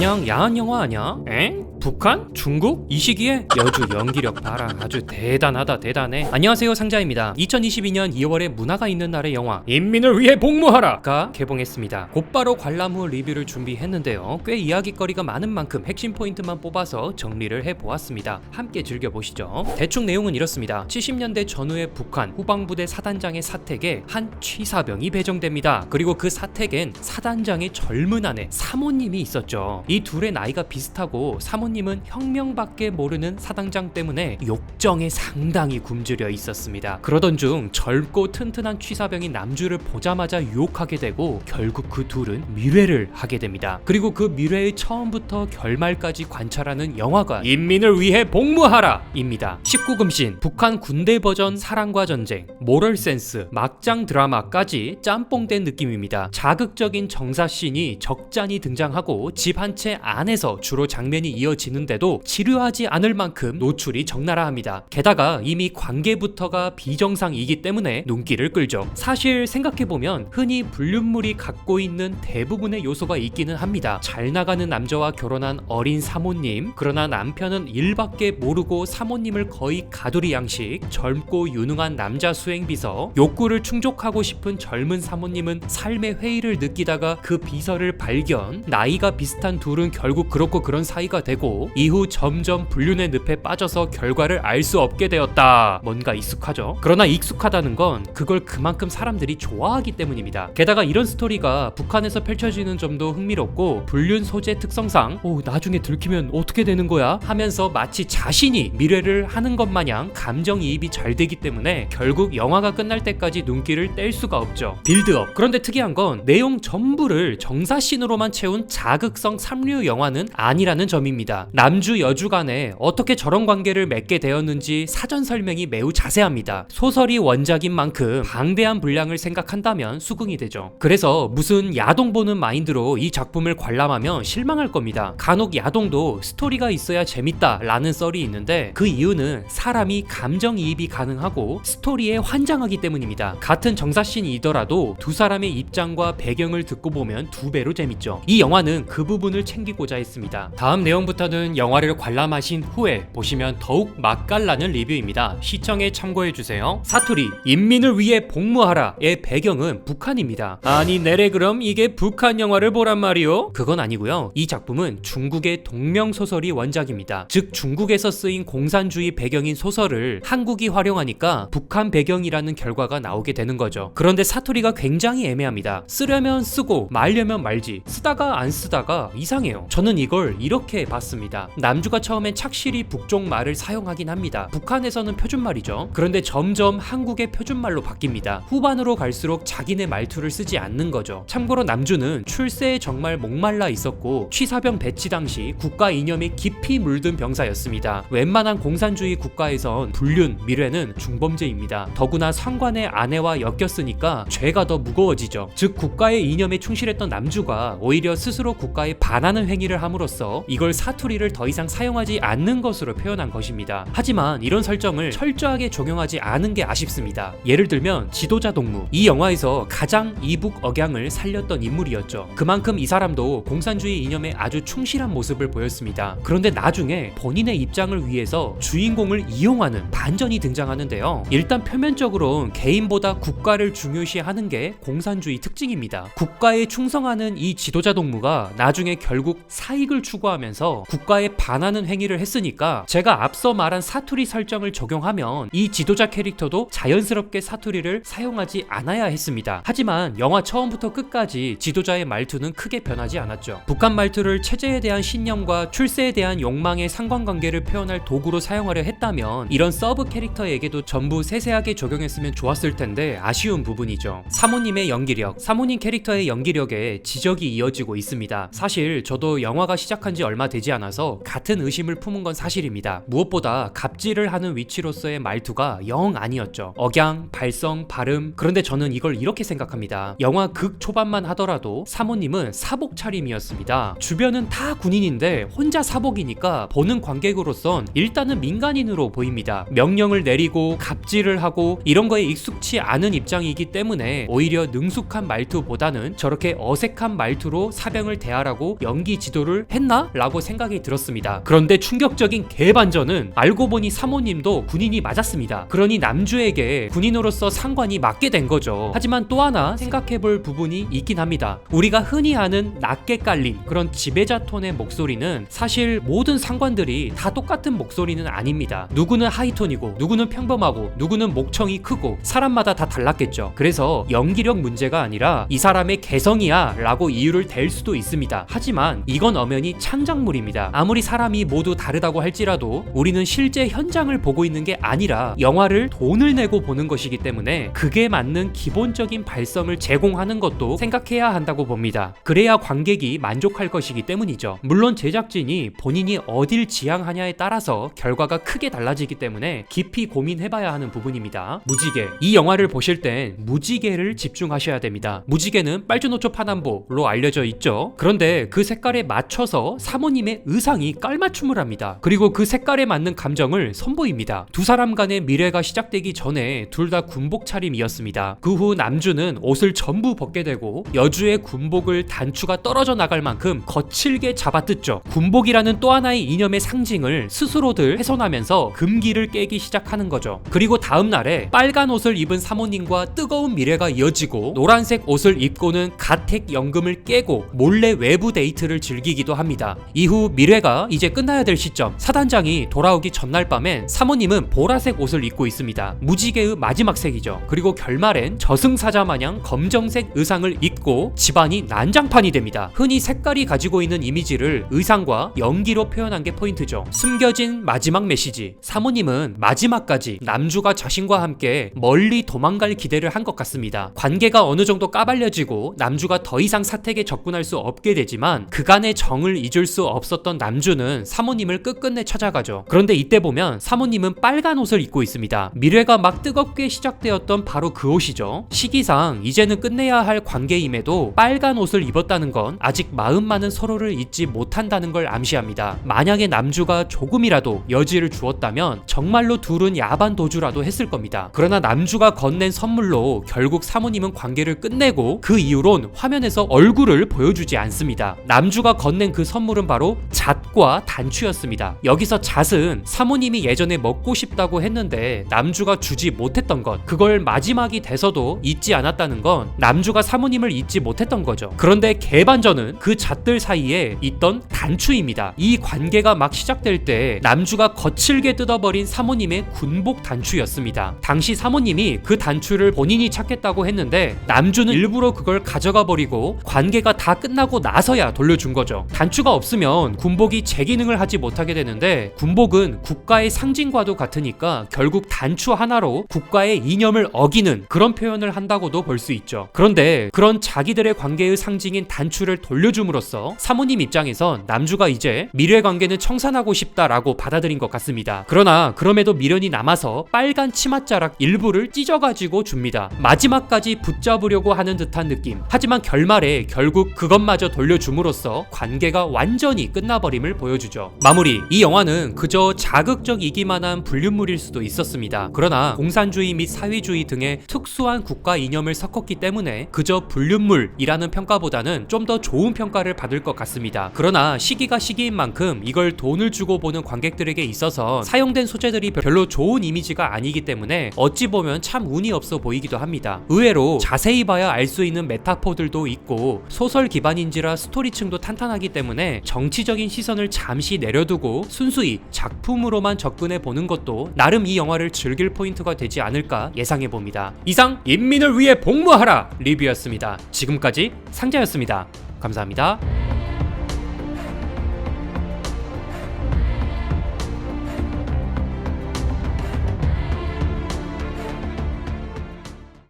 그냥 야한 영화 아니야? 엥? 북한? 중국? 이 시기에 여주 연기력 봐라 아주 대단하다 대단해. 안녕하세요 상자입니다. 2022년 2월에 문화가 있는 날의 영화 인민을 위해 복무하라가 개봉했습니다. 곧바로 관람 후 리뷰를 준비했는데요. 꽤 이야기거리가 많은 만큼 핵심 포인트만 뽑아서 정리를 해보았습니다. 함께 즐겨보시죠. 대충 내용은 이렇습니다. 70년대 전후의 북한 후방부대 사단장의 사택에 한 취사병이 배정됩니다. 그리고 그 사택엔 사단장의 젊은 아내 사모님이 있었죠. 이 둘의 나이가 비슷하고 사모님 은 혁명밖에 모르는 사단장 때문에 욕정에 상당히 굶주려 있었습니다. 그러던 중 젊고 튼튼한 취사병이 남주를 보자마자 유혹하게 되고 결국 그 둘은 미래를 하게 됩니다. 그리고 그 미래의 처음부터 결말까지 관찰하는 영화가 인민을 위해 복무하라 입니다. 19금신 북한 군대 버전 사랑과 전쟁, 모럴 센스, 막장 드라마까지 짬뽕된 느낌입니다. 자극적인 정사씬이 적잖이 등장하고 집 한 채 안에서 주로 장면이 이어지 는데도 지루하지 않을 만큼 노출이 적나라합니다. 게다가 이미 관계부터가 비정상이기 때문에 눈길을 끌죠. 사실 생각해보면 흔히 불륜물이 갖고 있는 대부분의 요소가 있기는 합니다. 잘 나가는 남자와 결혼한 어린 사모님, 그러나 남편은 일밖에 모르고 사모님을 거의 가두리 양식, 젊고 유능한 남자 수행비서, 욕구를 충족하고 싶은 젊은 사모님은 삶의 회의를 느끼다가 그 비서를 발견, 나이가 비슷한 둘은 결국 그렇고 그런 사이가 되고 이후 점점 불륜의 늪에 빠져서 결과를 알 수 없게 되었다. 뭔가 익숙하죠? 그러나 익숙하다는 건 그걸 그만큼 사람들이 좋아하기 때문입니다. 게다가 이런 스토리가 북한에서 펼쳐지는 점도 흥미롭고 불륜 소재 특성상 오 나중에 들키면 어떻게 되는 거야? 하면서 마치 자신이 미래를 하는 것 마냥 감정이입이 잘 되기 때문에 결국 영화가 끝날 때까지 눈길을 뗄 수가 없죠. 빌드업. 그런데 특이한 건 내용 전부를 정사신으로만 채운 자극성 삼류 영화는 아니라는 점입니다. 남주 여주 간에 어떻게 저런 관계를 맺게 되었는지 사전 설명이 매우 자세합니다. 소설이 원작인 만큼 방대한 분량을 생각한다면 수긍이 되죠. 그래서 무슨 야동 보는 마인드로 이 작품을 관람하면 실망할 겁니다. 간혹 야동도 스토리가 있어야 재밌다라는 썰이 있는데 그 이유는 사람이 감정이입이 가능하고 스토리에 환장하기 때문입니다. 같은 정사씬이더라도 두 사람의 입장과 배경을 듣고 보면 두 배로 재밌죠. 이 영화는 그 부분을 챙기고자 했습니다. 다음 내용부터 는 영화를 관람하신 후에 보시면 더욱 맛깔나는 리뷰입니다. 시청에 참고해 주세요. 사투리 인민을 위해 복무하라의 배경은 북한입니다. 아니 내래 그럼 이게 북한 영화를 보란 말이요? 그건 아니고요. 이 작품은 중국의 동명 소설이 원작입니다. 즉 중국에서 쓰인 공산주의 배경인 소설을 한국이 활용하니까 북한 배경이라는 결과가 나오게 되는 거죠. 그런데 사투리가 굉장히 애매합니다. 쓰려면 쓰고 말려면 말지 쓰다가 안 쓰다가 이상해요. 저는 이걸 이렇게 봤습니다. 남주가 처음엔 착실히 북쪽 말을 사용하긴 합니다. 북한에서는 표준말이죠. 그런데 점점 한국의 표준말로 바뀝니다. 후반으로 갈수록 자기네 말투를 쓰지 않는 거죠. 참고로 남주는 출세에 정말 목말라 있었고 취사병 배치 당시 국가 이념이 깊이 물든 병사였습니다. 웬만한 공산주의 국가에선 불륜, 미래는 중범죄입니다. 더구나 상관의 아내와 엮였으니까 죄가 더 무거워지죠. 즉 국가의 이념에 충실했던 남주가 오히려 스스로 국가에 반하는 행위를 함으로써 이걸 사투 리를 더 이상 사용하지 않는 것으로 표현한 것입니다. 하지만 이런 설정을 철저하게 적용하지 않은 게 아쉽습니다. 예를 들면 지도자 동무 이 영화에서 가장 이북 억양을 살렸던 인물이었죠. 그만큼 이 사람도 공산주의 이념에 아주 충실한 모습을 보였습니다. 그런데 나중에 본인의 입장을 위해서 주인공을 이용하는 반전이 등장하는데요. 일단 표면적으로는 개인보다 국가를 중요시하는 게 공산주의 특징입니다. 국가에 충성하는 이 지도자 동무가 나중에 결국 사익을 추구하면서 국가에 반하는 행위를 했으니까 제가 앞서 말한 사투리 설정을 적용하면 이 지도자 캐릭터도 자연스럽게 사투리를 사용하지 않아야 했습니다. 하지만 영화 처음부터 끝까지 지도자의 말투는 크게 변하지 않았죠. 북한 말투를 체제에 대한 신념과 출세에 대한 욕망의 상관관계를 표현할 도구로 사용하려 했다면 이런 서브 캐릭터에게도 전부 세세하게 적용했으면 좋았을 텐데 아쉬운 부분이죠. 사모님의 연기력, 사모님 캐릭터의 연기력에 지적이 이어지고 있습니다. 사실 저도 영화가 시작한 지 얼마 되지 않아서 같은 의심을 품은 건 사실입니다. 무엇보다 갑질을 하는 위치로서의 말투가 영 아니었죠. 억양, 발성, 발음. 그런데 저는 이걸 이렇게 생각합니다. 영화 극 초반만 하더라도 사모님은 사복 차림이었습니다. 주변은 다 군인인데 혼자 사복이니까 보는 관객으로선 일단은 민간인으로 보입니다. 명령을 내리고 갑질을 하고 이런 거에 익숙치 않은 입장이기 때문에 오히려 능숙한 말투보다는 저렇게 어색한 말투로 사병을 대하라고 연기 지도를 했나? 라고 생각 이 들었습니다. 그런데 충격적인 개반전은 알고 보니 사모님도 군인이 맞았습니다. 그러니 남주에게 군인으로서 상관이 맞게 된 거죠. 하지만 또 하나 생각해 볼 부분이 있긴 합니다. 우리가 흔히 아는 낮게 깔린 그런 지배자 톤의 목소리는 사실 모든 상관들이 다 똑같은 목소리는 아닙니다. 누구는 하이톤이고 누구는 평범하고 누구는 목청이 크고 사람마다 다 달랐겠죠. 그래서 연기력 문제가 아니라 이 사람의 개성이야 라고 이유를 댈 수도 있습니다. 하지만 이건 엄연히 창작물입니다. 아무리 사람이 모두 다르다고 할지라도 우리는 실제 현장을 보고 있는 게 아니라 영화를 돈을 내고 보는 것이기 때문에 그게 맞는 기본적인 발성을 제공하는 것도 생각해야 한다고 봅니다. 그래야 관객이 만족할 것이기 때문이죠. 물론 제작진이 본인이 어딜 지향하냐에 따라서 결과가 크게 달라지기 때문에 깊이 고민해봐야 하는 부분입니다. 무지개. 이 영화를 보실 땐 무지개를 집중하셔야 됩니다. 무지개는 빨주노초 파남보로 알려져 있죠. 그런데 그 색깔에 맞춰서 사모님의 의상이 깔맞춤을 합니다. 그리고 그 색깔에 맞는 감정을 선보입니다. 두 사람 간의 미래가 시작되기 전에 둘 다 군복 차림이었습니다. 그 후 남주는 옷을 전부 벗게 되고 여주의 군복을 단추가 떨어져 나갈 만큼 거칠게 잡아뜯죠. 군복이라는 또 하나의 이념의 상징을 스스로들 훼손하면서 금기를 깨기 시작하는 거죠. 그리고 다음 날에 빨간 옷을 입은 사모님과 뜨거운 미래가 이어지고 노란색 옷을 입고는 가택 연금을 깨고 몰래 외부 데이트를 즐기기도 합니다. 이후 미래가 이제 끝나야 될 시점 사단장이 돌아오기 전날 밤엔 사모님은 보라색 옷을 입고 있습니다. 무지개의 마지막 색이죠. 그리고 결말엔 저승사자 마냥 검정색 의상을 입고 집안이 난장판이 됩니다. 흔히 색깔이 가지고 있는 이미지를 의상과 연기로 표현한 게 포인트죠. 숨겨진 마지막 메시지. 사모님은 마지막까지 남주가 자신과 함께 멀리 도망갈 기대를 한 것 같습니다. 관계가 어느 정도 까발려지고 남주가 더 이상 사택에 접근할 수 없게 되지만 그간의 정을 잊을 수 없었던 남주는 사모님을 끝끝내 찾아가죠. 그런데 이때 보면 사모님은 빨간 옷을 입고 있습니다. 미래가 막 뜨겁게 시작되었던 바로 그 옷이죠. 시기상 이제는 끝내야 할 관계임에도 빨간 옷을 입었다는 건 아직 마음만은 서로를 잊지 못한다는 걸 암시합니다. 만약에 남주가 조금이라도 여지를 주었다면 정말로 둘은 야반 도주라도 했을 겁니다. 그러나 남주가 건넨 선물로 결국 사모님은 관계를 끝내고 그 이후론 화면에서 얼굴을 보여주지 않습니다. 남주가 건넨 그 선물은 바로 잣과 단추였습니다. 여기서 잣은 사모님이 예전에 먹고 싶다고 했는데 남주가 주지 못했던 것. 그걸 마지막이 돼서도 잊지 않았다는 건 남주가 사모님을 잊지 못했던 거죠. 그런데 개반전은 그 잣들 사이에 있던 단추입니다. 이 관계가 막 시작될 때 남주가 거칠게 뜯어버린 사모님의 군복 단추였습니다. 당시 사모님이 그 단추를 본인이 찾겠다고 했는데 남주는 일부러 그걸 가져가 버리고 관계가 다 끝나고 나서야 돌려준 거죠. 단추가 없으면 군복이 제 기능을 하지 못하게 되는데 군복은 국가의 상징과도 같으니까 결국 단추 하나로 국가의 이념을 어기는 그런 표현을 한다고도 볼 수 있죠. 그런데 그런 자기들의 관계의 상징인 단추를 돌려줌으로써 사모님 입장에선 남주가 이제 미래 관계는 청산하고 싶다라고 받아들인 것 같습니다. 그러나 그럼에도 미련이 남아서 빨간 치맛자락 일부를 찢어가지고 줍니다. 마지막까지 붙잡으려고 하는 듯한 느낌. 하지만 결말에 결국 그것마저 돌려줌으로써 관계가 완전히 끝나 버림을 보여주죠. 마무리. 이 영화는 그저 자극적이기만 한 불륜물일 수도 있었습니다. 그러나 공산주의 및 사회주의 등의 특수한 국가 이념을 섞었기 때문에 그저 불륜물이라는 평가보다는 좀 더 좋은 평가를 받을 것 같습니다. 그러나 시기가 시기인 만큼 이걸 돈을 주고 보는 관객들에게 있어서 사용된 소재들이 별로 좋은 이미지가 아니기 때문에 어찌 보면 참 운이 없어 보이기도 합니다. 의외로 자세히 봐야 알 수 있는 메타포들도 있고 소설 기반인지라 스토리층도 탄탄하기 때문에 정치 적인 시선을 잠시 내려두고 순수히 작품으로만 접근해 보는 것도 나름 이 영화를 즐길 포인트가 되지 않을까 예상해 봅니다. 이상 인민을 위해 복무하라 리뷰였습니다. 지금까지 상자였습니다. 감사합니다.